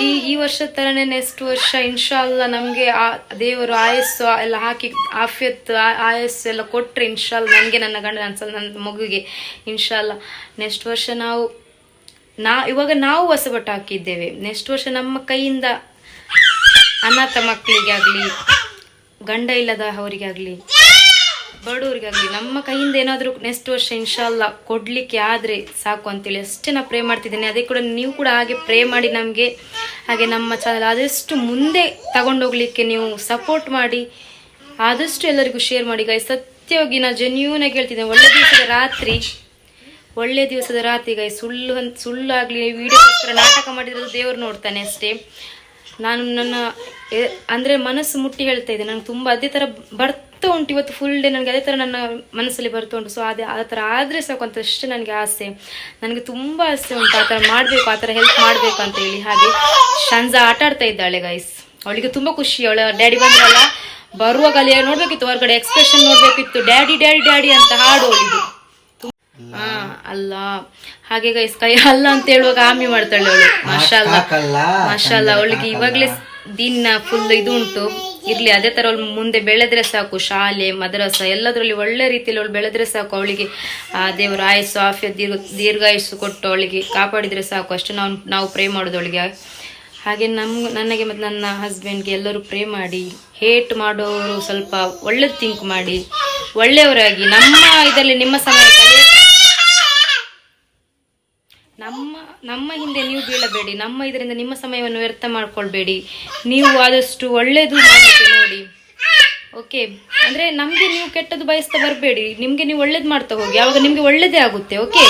ಈ ಈ ವರ್ಷದ ತರನೇ ನೆಕ್ಸ್ಟ್ ವರ್ಷ ಇನ್ಶಾಲ್ಲ ನಮಗೆ ಆ ದೇವರು ಆಯಸ್ಸು ಎಲ್ಲ ಹಾಕಿ ಆಫಿಯತ್ ಆಯಸ್ಸು ಎಲ್ಲ ಕೊಟ್ರೆ ಇನ್ಶಾಲ್ ನನಗೆ ನನ್ನ ಗಂಡ, ನನ್ನ ನನ್ನ ಮಗುಗೆ ಇನ್ಶಾಲ್ಲ. ನೆಕ್ಸ್ಟ್ ವರ್ಷ ನಾವು, ನಾ, ಇವಾಗ ನಾವು ಹೊಸಬಟ್ಟು ಹಾಕಿದ್ದೇವೆ. ನೆಕ್ಸ್ಟ್ ವರ್ಷ ನಮ್ಮ ಕೈಯಿಂದ ಅನಾಥ ಮಕ್ಕಳಿಗೆ ಆಗಲಿ ಗಂಡ ಇಲ್ಲದ ಅವರಿಗೆ ಆಗಲಿ ಬಡವರಿಗಾಗಲಿ ನಮ್ಮ ಕೈಯಿಂದ ಏನಾದರೂ ನೆಕ್ಸ್ಟ್ ವರ್ಷ ಇನ್ಶಾಲ್ಲ ಕೊಡಲಿಕ್ಕೆ ಆದರೆ ಸಾಕು ಅಂತೇಳಿ ಅಷ್ಟೇ ನಾನು ಪ್ರೇ ಮಾಡ್ತಿದ್ದೇನೆ. ಅದೇ ಕೂಡ ನೀವು ಕೂಡ ಹಾಗೆ ಪ್ರೇ ಮಾಡಿ ನಮಗೆ. ಹಾಗೆ ನಮ್ಮ ಚಾನಲ್ ಆದಷ್ಟು ಮುಂದೆ ತಗೊಂಡೋಗ್ಲಿಕ್ಕೆ ನೀವು ಸಪೋರ್ಟ್ ಮಾಡಿ. ಆದಷ್ಟು ಎಲ್ಲರಿಗೂ ಶೇರ್ ಮಾಡಿ. ಗಾಯ್ ಸತ್ಯವಾಗಿ ನಾ ಜೆನ್ಯೂನಾಗಿ ಹೇಳ್ತಿದ್ದೇನೆ. ಒಳ್ಳೆ ದಿವಸದ ರಾತ್ರಿ. ಒಳ್ಳೆ ದಿವಸದ ರಾತ್ರಿ ಗಾಯ್ ಸುಳ್ಳು ಅಂತ ಸುಳ್ಳಾಗಲಿ ವಿಡಿಯೋ ನಾಟಕ ಮಾಡಿದ್ರೆ ದೇವ್ರು ನೋಡ್ತಾನೆ ಅಷ್ಟೇ. ನಾನು ನನ್ನ ಅಂದರೆ ಮನಸ್ಸು ಮುಟ್ಟಿ ಹೇಳ್ತಾ ಇದ್ದೆ. ನನಗೆ ತುಂಬಾ ಅದೇ ತರ ಬರ್ತಾ ಉಂಟು. ಇವತ್ತು ಫುಲ್ ಡೇ ನನಗೆ ಅದೇ ತರ ನನ್ನ ಮನಸ್ಸಲ್ಲಿ ಬರ್ತಾ ಉಂಟು. ಸೊ ಅದೇ ಆ ಥರ ಆದರೆ ಸಾಕು ಅಂತ ಅಷ್ಟೇ ನನಗೆ ಆಸೆ. ನನಗೆ ತುಂಬಾ ಆಸೆ ಉಂಟು. ಆ ಥರ ಮಾಡಬೇಕು ಆ ಥರ ಹೆಲ್ಪ್ ಮಾಡಬೇಕು ಅಂತ ಹೇಳಿ. ಹಾಗೆ ಶಂಜಾ ಆಟ ಆಡ್ತಾ ಇದ್ದಾಳೆ ಗೈಸ್ ಅವಳಿಗೆ ತುಂಬಾ ಖುಷಿ. ಅವಳ ಡ್ಯಾಡಿ ಬಂದ್ರಲ್ಲ ಬರುವಾಗ ಅಲ್ಲಿ ನೋಡ್ಬೇಕಿತ್ತು. ಹೊರಗಡೆ ಎಕ್ಸ್ಪ್ರೆಷನ್ ನೋಡ್ಬೇಕಿತ್ತು. ಡ್ಯಾಡಿ ಡ್ಯಾಡಿ ಡ್ಯಾಡಿ ಅಂತ ಹಾಡು ಅವಳಿಗೆ. ಹಾ ಅಲ್ಲ. ಹಾಗೆ ಗೈಸ್ ಕೈ ಅಲ್ಲ ಅಂತ ಹೇಳುವಾಗ ಆಮಿ ಮಾಡ್ತಾಳೆ ಅವಳು. ಮಾಷಾಲ್ಲ ಮಾಷಾಲ್ಲ ಅವಳಿಗೆ ಇವಾಗ್ಲೇ ದಿನ ಫುಲ್ ಇದು ಉಂಟು. ಇರ್ಲಿ, ಅದೇ ತರ ಮುಂದೆ ಬೆಳೆದ್ರೆ ಸಾಕು, ಶಾಲೆ, ಮದ್ರಸ, ಎಲ್ಲದರಲ್ಲಿ ಒಳ್ಳೆ ರೀತಿಯಲ್ಲಿ ಅವಳು ಬೆಳೆದ್ರೆ ಸಾಕು ಅವಳಿಗೆ. ಆ, ದೇವರ ಆಯಸ್ಸು, ಆಫ್ಯ, ದೀರ್ಘ, ದೀರ್ಘಾಯಸ್ಸು ಕೊಟ್ಟು ಅವಳಿಗೆ ಕಾಪಾಡಿದ್ರೆ ಸಾಕು. ಅಷ್ಟು ನಾವು ನಾವು ಪ್ರೇ ಮಾಡೋದು ಅವಳಿಗೆ. ಹಾಗೆ ನಮ್, ನನಗೆ ಮತ್ತು ನನ್ನ ಹಸ್ಬೆಂಡ್ಗೆ ಎಲ್ಲರೂ ಪ್ರೇ ಮಾಡಿ, ಹೇಟ್ ಮಾಡೋರು ಸ್ವಲ್ಪ ಒಳ್ಳೇದು ಥಿಂಕ್ ಮಾಡಿ, ಒಳ್ಳೆಯವರಾಗಿ ನಮ್ಮ ಇದರಲ್ಲಿ ನಿಮ್ಮ ಸಮಯ ನಮ್ಮ ನಮ್ಮ ಹಿಂದೆ ನೀವು ಬೀಳಬೇಡಿ, ನಮ್ಮ ಇದರಿಂದ ನಿಮ್ಮ ಸಮಯವನ್ನು ವ್ಯರ್ಥ ಮಾಡ್ಕೊಳ್ಬೇಡಿ. ನೀವು ಆದಷ್ಟು ಮಾಡಲಿಕ್ಕೆ ನೋಡಿ. ಓಕೆ ಅಂದ್ರೆ ನಮ್ಗೆ ನೀವು ಕೆಟ್ಟದ್ದು ಬಯಸ್ತಾ ಬರಬೇಡಿ. ನಿಮ್ಗೆ ನೀವು ಒಳ್ಳೇದು ಮಾಡ್ತಾ ಹೋಗಿ. ಆವಾಗ ನಿಮ್ಗೆ ಒಳ್ಳೇದೇ ಆಗುತ್ತೆ. ಓಕೆ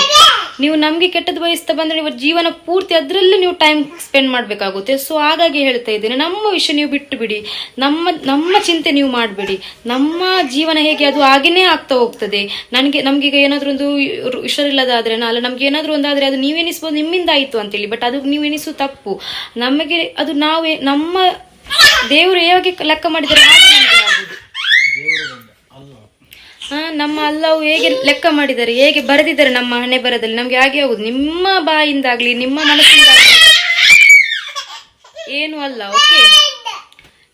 ನೀವು ನಮಗೆ ಕೆಟ್ಟದ್ದು ಬಯಸ್ತಾ ಬಂದರೆ ನೀವು ಜೀವನ ಪೂರ್ತಿ ಅದರಲ್ಲೇ ನೀವು ಟೈಮ್ ಸ್ಪೆಂಡ್ ಮಾಡಬೇಕಾಗುತ್ತೆ. ಸೊ ಹಾಗಾಗಿ ಹೇಳ್ತಾ ಇದ್ದೇನೆ, ನಮ್ಮ ವಿಷಯ ನೀವು ಬಿಟ್ಟು ಬಿಡಿ. ನಮ್ಮ ನಮ್ಮ ಚಿಂತೆ ನೀವು ಮಾಡಬೇಡಿ. ನಮ್ಮ ಜೀವನ ಹೇಗೆ ಅದು ಹಾಗೇನೇ ಆಗ್ತಾ ಹೋಗ್ತದೆ. ನನಗೆ ನಮಗೀಗ ಏನಾದರೂ ಒಂದು ಹುಷಾರಿಲ್ಲದಾದ್ರೆ ಅಲ್ಲ, ನಮ್ಗೆ ಏನಾದರೂ ಒಂದಾದರೆ ಅದು ನೀವೆನಿಸ್ಬೋದು ನಿಮ್ಮಿಂದ ಆಯಿತು ಅಂತೇಳಿ ಬಟ್ ಅದು ನೀವು ಎನಿಸು ತಪ್ಪು. ನಮಗೆ ಅದು ನಾವೇ, ನಮ್ಮ ದೇವರು ಹೇಗೆ ಲೆಕ್ಕ ಮಾಡಿದರೆ ನಮಗೆ ನಮ್ಮ ಅಲ್ಲವು ಹೇಗೆ ಲೆಕ್ಕ ಮಾಡಿದ್ದಾರೆ, ಹೇಗೆ ಬರೆದಿದ್ದಾರೆ ನಮ್ಮ ಹಣೆ ಬರದಲ್ಲಿ, ನಮ್ಗೆ ಹಾಗೆ ಆಗುದು. ನಿಮ್ಮ ಬಾಯಿಂದಾಗ್ಲಿ, ನಿಮ್ಮ ಮನಸ್ಸಿಂದ ಏನು ಅಲ್ಲ ಓಕೆ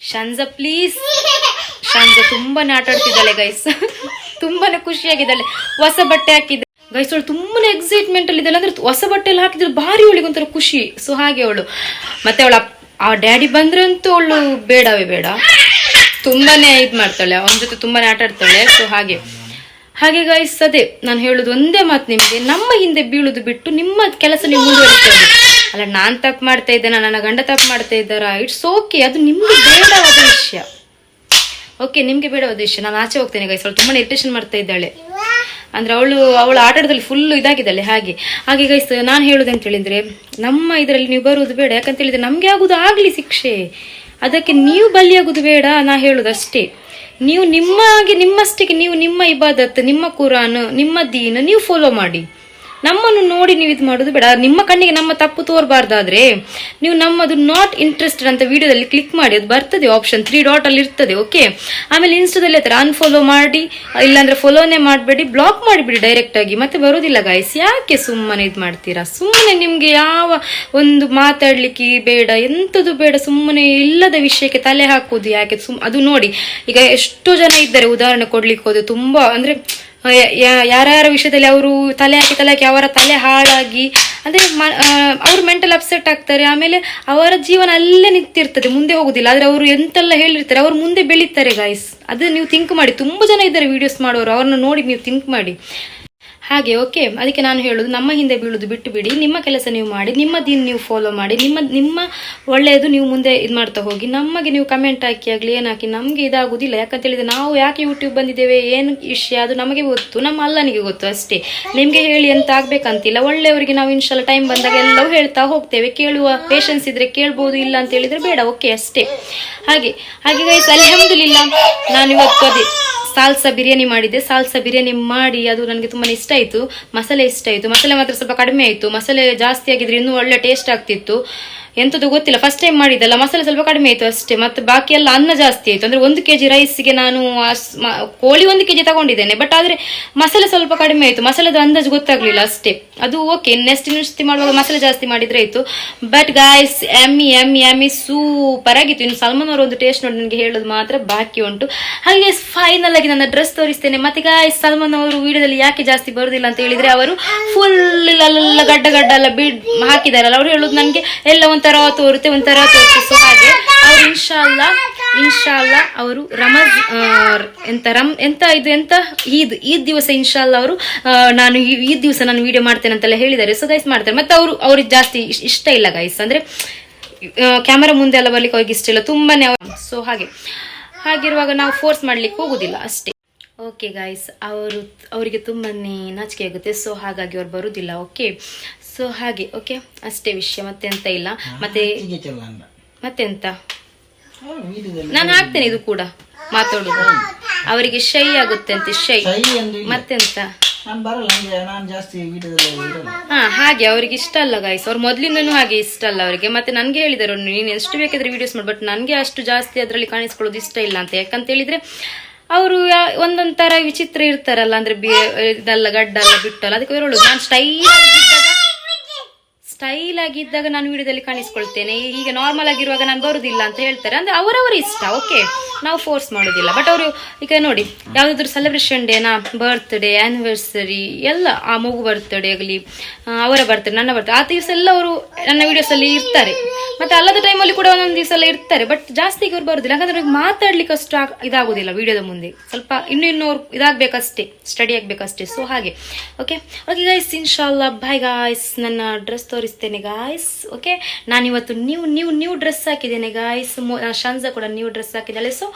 ಶಂಜ ಪ್ಲೀಸ್ ಶಂಜ ತುಂಬಾನೇ ಆಟ ಆಡ್ತಿದ್ದಾಳೆ ಗೈಸ್ ತುಂಬಾನೇ ಖುಷಿಯಾಗಿದ್ದಾಳೆ. ಹೊಸ ಬಟ್ಟೆ ಹಾಕಿದ್ದೆ. ಗೈಸ್ ಅವಳು ತುಂಬಾನೇ ಎಕ್ಸೈಟ್ಮೆಂಟ್ ಅಲ್ಲಿ ಇದ್ದಾಳೆ. ಅಂದ್ರೆ ಹೊಸ ಬಟ್ಟೆ ಎಲ್ಲ ಹಾಕಿದ್ರು ಭಾರಿ ಅವಳಿಗೆ ಖುಷಿ. ಸೊ ಹಾಗೆ ಅವಳು. ಮತ್ತೆ ಅವಳ ಆ ಡ್ಯಾಡಿ ಬಂದ್ರಂತೂ ಅವಳು ಬೇಡವೇ ಬೇಡ. ತುಂಬಾನೇ ಇದ್ ಮಾಡ್ತಾಳೆ. ಅವನ ಜೊತೆ ತುಂಬಾನೇ ಆಟ ಆಡ್ತಾಳೆ. ಸೊ ಹಾಗೆ. ಹಾಗೆ ಗೈಸ್ ಅದೇ ನಾನು ಹೇಳುದು ಒಂದೇ ಮಾತು ನಿಮಗೆ. ನಮ್ಮ ಹಿಂದೆ ಬೀಳುದು ಬಿಟ್ಟು ನಿಮ್ಮ ಕೆಲಸ ನೀವು ಮುಂದುವರಿಸ್ತೇನೆ ಅಲ್ಲ, ನಾನ್ ತಪ್ಪು ಮಾಡ್ತಾ ಇದ್ದೇನೆ? ನನ್ನ ಗಂಡ ತಪ್ಪು ಮಾಡ್ತಾ ಇದ್ದಾರಾ? ಇಟ್ಸ್ ಓಕೆ ಅದು ನಿಮ್ಗೆ ಬೇಡವಾದ ವಿಷಯ. ಓಕೆ ನಿಮ್ಗೆ ಬೇಡವಾದ ವಿಷಯ. ನಾನು ಆಚೆ ಹೋಗ್ತೇನೆ ಗೈಸ್ ಅವಳು ತುಂಬಾ ಇರಿಟೇಷನ್ ಮಾಡ್ತಾ ಇದ್ದಾಳೆ. ಅಂದ್ರೆ ಅವಳು, ಅವಳ ಆಟದಲ್ಲಿ ಫುಲ್ ಇದಾಗಿದ್ದಾಳೆ. ಹಾಗೆ. ಹಾಗೆ ಗೈಸ್ ನಾನು ಹೇಳೋದು ಅಂತ ಹೇಳಿದ್ರೆ ನಮ್ಮ ಇದರಲ್ಲಿ ನೀವು ಬರುವುದು ಬೇಡ. ಯಾಕಂತ ಹೇಳಿದ್ರೆ ನಮ್ಗೆ ಆಗುದು ಆಗ್ಲಿ ಶಿಕ್ಷೆ. ಅದಕ್ಕೆ ನೀವು ಬಲಿಯಾಗುದು ಬೇಡ, ನಾ ಹೇಳುದಷ್ಟೇ. ನೀವು ನೀವು ನಿಮ್ಮಾಗೆ ನಿಮ್ಮಷ್ಟಕ್ಕೆ ನೀವು ನಿಮ್ಮ ಇಬಾದತ್, ನಿಮ್ಮ ಕುರಾನ್, ನಿಮ್ಮ ದೀನ್, ನೀವು ಫಾಲೋ ಮಾಡಿ. ನಮ್ಮನ್ನು ನೋಡಿ ನೀವು ಇದು ಮಾಡೋದು ಬೇಡ. ನಿಮ್ಮ ಕಣ್ಣಿಗೆ ನಮ್ಮ ತಪ್ಪು ತೋರಬಾರ್ದಾದ್ರೆ ನೀವು ನಮ್ಮದು ನಾಟ್ ಇಂಟ್ರೆಸ್ಟೆಡ್ ಅಂತ ವಿಡಿಯೋದಲ್ಲಿ ಕ್ಲಿಕ್ ಮಾಡಿ, ಅದು ಬರ್ತದೆ ಆಪ್ಷನ್ ತ್ರೀ ಡಾಟ್ ಅಲ್ಲಿ ಇರ್ತದೆ ಓಕೆ ಆಮೇಲೆ ಇನ್ಸ್ಟಾದಲ್ಲಿ ಹತ್ರ ಅನ್ಫಾಲೋ ಮಾಡಿ, ಇಲ್ಲಾಂದ್ರೆ ಫಾಲೋನೇ ಮಾಡಬೇಡಿ ಬ್ಲಾಕ್ ಮಾಡಿಬಿಡಿ ಡೈರೆಕ್ಟ್ ಆಗಿ, ಮತ್ತೆ ಬರೋದಿಲ್ಲ ಗಾಯ್ಸ್ ಯಾಕೆ ಸುಮ್ಮನೆ ಇದು ಮಾಡ್ತೀರಾ? ಸುಮ್ಮನೆ ನಿಮಗೆ ಯಾವ ಒಂದು ಮಾತಾಡ್ಲಿಕ್ಕೆ ಬೇಡ ಎಂಥದ್ದು ಬೇಡ, ಸುಮ್ಮನೆ ಇಲ್ಲದ ವಿಷಯಕ್ಕೆ ತಲೆ ಹಾಕೋದು ಯಾಕೆ? ಸುಮ್ ಅದು ನೋಡಿ, ಈಗ ಎಷ್ಟೋ ಜನ ಇದ್ದಾರೆ, ಉದಾಹರಣೆ ಕೊಡ್ಲಿಕ್ಕೆ ಹೋದ್ರೆ ತುಂಬಾ, ಅಂದ್ರೆ ಯಾರ್ಯಾರ ವಿಷಯದಲ್ಲಿ ಅವರು ತಲೆ ಹಾಕಿ ತಲೆ ಹಾಕಿ, ಅವರ ತಲೆ ಹಾಳಾಗಿ, ಅಂದ್ರೆ ಅವರು ಮೆಂಟಲ್ ಅಪ್ಸೆಟ್ ಆಗ್ತಾರೆ, ಆಮೇಲೆ ಅವರ ಜೀವನ ಅಲ್ಲೇ ನಿಂತಿರ್ತದೆ, ಮುಂದೆ ಹೋಗುದಿಲ್ಲ. ಆದ್ರೆ ಅವರು ಎಂತೆಲ್ಲ ಹೇಳಿರ್ತಾರೆ, ಅವ್ರು ಮುಂದೆ ಬೆಳೀತಾರೆ ಗಾಯ್ಸ್ ಅದು ನೀವು ಥಿಂಕ್ ಮಾಡಿ. ತುಂಬಾ ಜನ ಇದ್ದಾರೆ ವಿಡಿಯೋಸ್ ಮಾಡೋರು ಅವ್ರನ್ನ ನೋಡಿ ನೀವು ಥಿಂಕ್ ಮಾಡಿ. ಹಾಗೆ ಓಕೆ ಅದಕ್ಕೆ ನಾನು ಹೇಳೋದು ನಮ್ಮ ಹಿಂದೆ ಬೀಳೋದು ಬಿಟ್ಟು ಬಿಡಿ ನಿಮ್ಮ ಕೆಲಸ ನೀವು ಮಾಡಿ, ನಿಮ್ಮ ದಿನ ನೀವು ಫಾಲೋ ಮಾಡಿ, ನಿಮ್ಮ ನಿಮ್ಮ ಒಳ್ಳೆಯದು ನೀವು ಮುಂದೆ ಇದು ಮಾಡ್ತಾ ಹೋಗಿ. ನಮಗೆ ನೀವು ಕಮೆಂಟ್ ಹಾಕಿ, ಆಗಲಿ ಏನಾಕಿ ನಮಗೆ ಇದಾಗುವುದಿಲ್ಲ ಯಾಕಂತ ಹೇಳಿದ್ರೆ ನಾವು ಯಾಕೆ ಯೂಟ್ಯೂಬ್ ಬಂದಿದ್ದೇವೆ, ಏನು ವಿಷಯ, ಅದು ನಮಗೆ ಗೊತ್ತು. ನಮ್ಮ ಅಲ್ಲನಿಗೆ ಗೊತ್ತು ಅಷ್ಟೇ. ನಿಮಗೆ ಹೇಳಿ ಅಂತ ಆಗಬೇಕಂತಿಲ್ಲ. ಒಳ್ಳೆಯವರಿಗೆ ನಾವು ಇನ್ಶಾಲ್ಲ ಟೈಮ್ ಬಂದಾಗ ಎಲ್ಲವೂ ಹೇಳ್ತಾ ಹೋಗ್ತೇವೆ. ಕೇಳುವ ಪೇಷನ್ಸ್ ಇದ್ರೆ ಕೇಳ್ಬೋದು, ಇಲ್ಲ ಅಂತ ಹೇಳಿದ್ರೆ ಬೇಡ. ಓಕೆ ಅಷ್ಟೇ. ಹಾಗೆ ಹಾಗೆ ಗೈಸ್ ನಾನು ಇವತ್ತು ಅದೇ. ಸಾಲ್ಸ ಬಿರಿಯಾನಿ ಮಾಡಿದ್ದೆ. ಸಾಲ್ಸ ಬಿರಿಯಾನಿ ಮಾಡಿ ಅದು ನನಗೆ ತುಂಬಾ ಇಷ್ಟ ಆಯಿತು. ಮಸಾಲೆ ಇಷ್ಟ ಆಯಿತು. ಮಸಾಲೆ ಮಾತ್ರ ಸ್ವಲ್ಪ ಕಡಿಮೆ ಆಯಿತು. ಮಸಾಲೆ ಜಾಸ್ತಿ ಆಗಿದ್ರೆ ಇನ್ನೂ ಒಳ್ಳೆ ಟೇಸ್ಟ್ ಆಗ್ತಿತ್ತು. ಎಂಥದ್ದು ಗೊತ್ತಿಲ್ಲ. ಫಸ್ಟ್ ಟೈಮ್ ಮಾಡಿದ್ದಲ್ಲ, ಮಸಾಲೆ ಸ್ವಲ್ಪ ಕಡಿಮೆ ಆಯಿತು ಅಷ್ಟೇ, ಮತ್ತೆ ಬಾಕಿ ಎಲ್ಲ ಅನ್ನ ಜಾಸ್ತಿ ಆಯಿತು. ಅಂದರೆ ಒಂದು ಕೆ ಜಿ ರೈಸ್ಗೆ ನಾನು ಕೋಳಿ ಒಂದು ಕೆ ಜಿ ತಗೊಂಡಿದ್ದೇನೆ ಬಟ್ ಆದರೆ ಮಸಾಲೆ ಸ್ವಲ್ಪ ಕಡಿಮೆ ಆಯಿತು. ಮಸಾಲೆದು ಅಂದಾಜು ಗೊತ್ತಾಗಲಿಲ್ಲ ಅಷ್ಟೇ. ಅದು ಓಕೆ ನೆಕ್ಸ್ಟ್ ಇನ್ನೊಂದು ಮಾಡುವಾಗ ಮಸಾಲೆ ಜಾಸ್ತಿ ಮಾಡಿದ್ರೆ ಆಯಿತು. ಬಟ್ ಗಾಯ್ಸ್ ಎಮ್ಮಿ ಎಮ್ಮಿ ಎಮ್ಮಿ ಸೂಪರ್ ಆಗಿತ್ತು. ಇನ್ನು ಸಲ್ಮಾನ್ ಅವರ ಒಂದು ಟೇಸ್ಟ್ ನೋಡಿ ನನಗೆ ಹೇಳೋದು ಮಾತ್ರ ಬಾಕಿ ಉಂಟು. ಹಾಗೆ ಫೈನಲ್ ಆಗಿ ನನ್ನ ಡ್ರೆಸ್ ತೋರಿಸ್ತೇನೆ. ಮತ್ತೆ ಗಾಯ್ಸ್ ಸಲ್ಮಾನ್ ಅವರು ವಿಡಿಯೋದಲ್ಲಿ ಯಾಕೆ ಜಾಸ್ತಿ ಬರುದಿಲ್ಲ ಅಂತ ಹೇಳಿದ್ರೆ ಅವರು ಫುಲ್ ಗಡ್ಡ ಗಡ್ಡ ಎಲ್ಲ ಬಿಡ್, ಹಾಕಿದಾರಲ್ಲ. ಅವ್ರು ಹೇಳೋದು ನನಗೆ ಎಲ್ಲ ಒಂಥರ ತೋರುತ್ತೆ ಒಂಥರ ತೋರುತ್ತೆ ಸೊ ಹಾಗೆ ಅವ್ರು ಇನ್ಶಾಲ್ಲ ಇನ್ಶಾಲ್ಲ ಅವರು ರಮಜ್ ಎಂತ ರಮ್, ಎಂತ ಇದು, ಎಂತ ಈದ್ ಈದ್ ದಿವಸ ಇನ್ಶಾಲ್ಲ ಅವರು ನಾನು ಈ- ದಿವಸ ನಾನು ವಿಡಿಯೋ ಮಾಡ್ತೇನೆ ಅಂತೆಲ್ಲ ಹೇಳಿದ್ದಾರೆ. ಸೊ ಗೈಸ್ ಮಾಡ್ತಾರೆ. ಮತ್ತೆ ಅವರು, ಅವ್ರಿಗೆ ಜಾಸ್ತಿ ಇಷ್ಟ ಇಲ್ಲ ಗೈಸ್ ಅಂದ್ರೆ ಕ್ಯಾಮರಾ ಮುಂದೆ ಎಲ್ಲ ಬರ್ಲಿಕ್ಕೆ ಅವ್ರಿಗೆ ಇಷ್ಟ ಇಲ್ಲ. ತುಂಬಾನೇ ಸೊ ಹಾಗೆ. ಹಾಗಿರುವಾಗ ನಾವು ಫೋರ್ಸ್ ಮಾಡ್ಲಿಕ್ಕೆ ಹೋಗುದಿಲ್ಲ ಅಷ್ಟೇ. ಓಕೆ ಗಾಯ್ಸ್ ಅವರು ಅವರಿಗೆ ತುಂಬಾ ನಾಚಿಕೆ ಆಗುತ್ತೆ. ಸೊ ಹಾಗಾಗಿ ಅವ್ರು ಬರುದಿಲ್ಲ. ಓಕೆ ಸೊ ಹಾಗೆ ಓಕೆ ಅಷ್ಟೇ ವಿಷಯ. ಮತ್ತೆ ಎಂತ ಇಲ್ಲ ಮತ್ತೆ ಮತ್ತೆ ಮತ್ತೆಂತ? ನಾನು ಹಾಕ್ತೇನೆ ಇದು ಕೂಡ. ಮಾತಾಡುದು. ಅವರಿಗೆ ಶೈ ಆಗುತ್ತೆ ಅಂತ ಶೈ. ಮತ್ತೆಂತ? ಹಾ ಹಾಗೆ. ಅವ್ರಿಗೆ ಇಷ್ಟ ಅಲ್ಲ ಗಾಯ್ಸ್ ಅವ್ರು ಮೊದ್ಲಿಂದನೂ ಹಾಗೆ ಇಷ್ಟ ಅಲ್ಲ ಅವರಿಗೆ. ಮತ್ತೆ ನನ್ಗೆ ಹೇಳಿದರು ನೀನು ಎಷ್ಟು ಬೇಕಾದ್ರೆ ವಿಡಿಯೋಸ್ ಮಾಡಿ ಬಟ್ ನನಗೆ ಅಷ್ಟು ಜಾಸ್ತಿ ಅದರಲ್ಲಿ ಕಾಣಿಸ್ಕೊಳ್ಳೋದು ಇಷ್ಟ ಇಲ್ಲ ಅಂತ. ಯಾಕಂತ ಹೇಳಿದ್ರೆ ಅವರು ಒಂದೊಂದ್ ತರ ವಿಚಿತ್ರ ಇರ್ತಾರಲ್ಲ ಅಂದ್ರೆ ಇದೆಲ್ಲ ಗಡ್ಡ ಎಲ್ಲ ಬಿಟ್ಟಲ್ಲ ಅದಕ್ಕೆ ನಾನು ಸ್ಟೈಲ್ ಸ್ಟೈಲ್ ಆಗಿದ್ದಾಗ ನಾನು ವಿಡಿಯೋದಲ್ಲಿ ಕಾಣಿಸ್ಕೊಳ್ತೇನೆ. ಈಗ ನಾರ್ಮಲ್ ಆಗಿರುವಾಗ ನಾನು ಬರುದಿಲ್ಲ ಅಂತ ಹೇಳ್ತಾರೆ. ಅಂದ್ರೆ ಅವರವರ ಇಷ್ಟ ಓಕೆ ನಾವು ಫೋರ್ಸ್ ಮಾಡೋದಿಲ್ಲ. ಬಟ್ ಅವರು, ಈಗ ನೋಡಿ, ಯಾವುದಾದ್ರೂ ಸೆಲೆಬ್ರೇಷನ್ ಡೇನಾ ಬರ್ತ್ಡೇ ಆ್ಯನಿವರ್ಸರಿ ಎಲ್ಲ ಆ ಮಗು ಬರ್ತ್ಡೇ ಆಗಲಿ ಅವರ ಬರ್ತ್ಡೇ ನನ್ನ ಬರ್ತ್ಡೇ ಆ ದಿವಸ ಎಲ್ಲ ಅವರು ನನ್ನ ವಿಡಿಯೋಸಲ್ಲಿ ಇರ್ತಾರೆ. ಮತ್ತೆ ಅಲ್ಲದ ಟೈಮಲ್ಲಿ ಕೂಡ ಒಂದೊಂದು ದಿವಸ ಎಲ್ಲ ಇರ್ತಾರೆ. ಬಟ್ ಜಾಸ್ತಿ ಈಗ ಅವ್ರು ಬರೋದಿಲ್ಲ. ಯಾಕಂದ್ರೆ ಅವ್ರಿಗೆ ಮಾತಾಡ್ಲಿಕ್ಕೆ ಅಷ್ಟು ಇದಾಗುದಿಲ್ಲ ವಿಡಿಯೋದ ಮುಂದೆ. ಸ್ವಲ್ಪ ಇನ್ನು ಇನ್ನೂ ಅವ್ರು ಇದಾಗಬೇಕಷ್ಟೇ ಸ್ಟಡಿ ಆಗಬೇಕಷ್ಟೇ. ಸೊ ಹಾಗೆ ಓಕೆ ಓಕೆ ಗಾಯ್ಸ್ ಇನ್ಶಾಲ್ಲ ಬಾಯ್ ಗಾಯ್ಸ್ ನನ್ನ ಡ್ರೆಸ್ ತೋರಿಸ್ತೇನೆ ಗಾಯ್ಸ್ ಓಕೆ ನಾನಿವತ್ತು ನ್ಯೂ ನ್ಯೂ ನ್ಯೂ ಡ್ರೆಸ್ ಹಾಕಿದ್ದೇನೆ ಗಾಯ್ಸ್ ಶಂಜ ಕೂಡ ನ್ಯೂ ಡ್ರೆಸ್ ಹಾಕಿದ್ದಾಳೆ. ಸೊ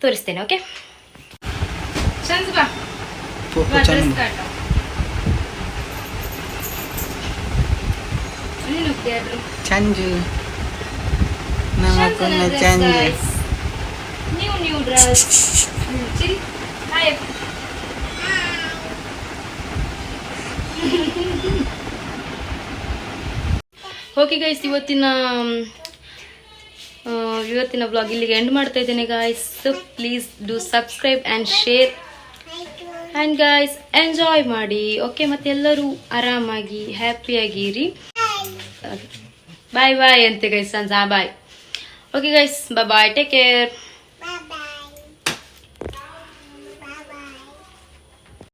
ತೋರಿಸ್ತೇನೆ ಓಕೆ ಚಂಜು ನಮಕೊಂದು ಚಂಜು ನ್ಯೂ ನ್ಯೂ ಡ್ರೆಸ್ ಚಿರಿ ಹಾಯ್ ಓಕೆ ಗೈಸ್ ಇವತ್ತಿನ ಇವತ್ತಿನ ಬ್ಲಾಗ್ ಇಲ್ಲಿಗೆ ಎಂಡ್ ಮಾಡ್ತಾ ಇದ್ದೇನೆ guys please do subscribe and share and guys enjoy ಮಾಡಿ. ಓಕೆ ಮತ್ತೆ ಎಲ್ಲರೂ ಆರಾಮಾಗಿ ಹ್ಯಾಪಿಯಾಗಿರಿ ಬಾಯ್ ಬಾಯ್ ಅಂತೆ guys Sanja bye okay guys bye take care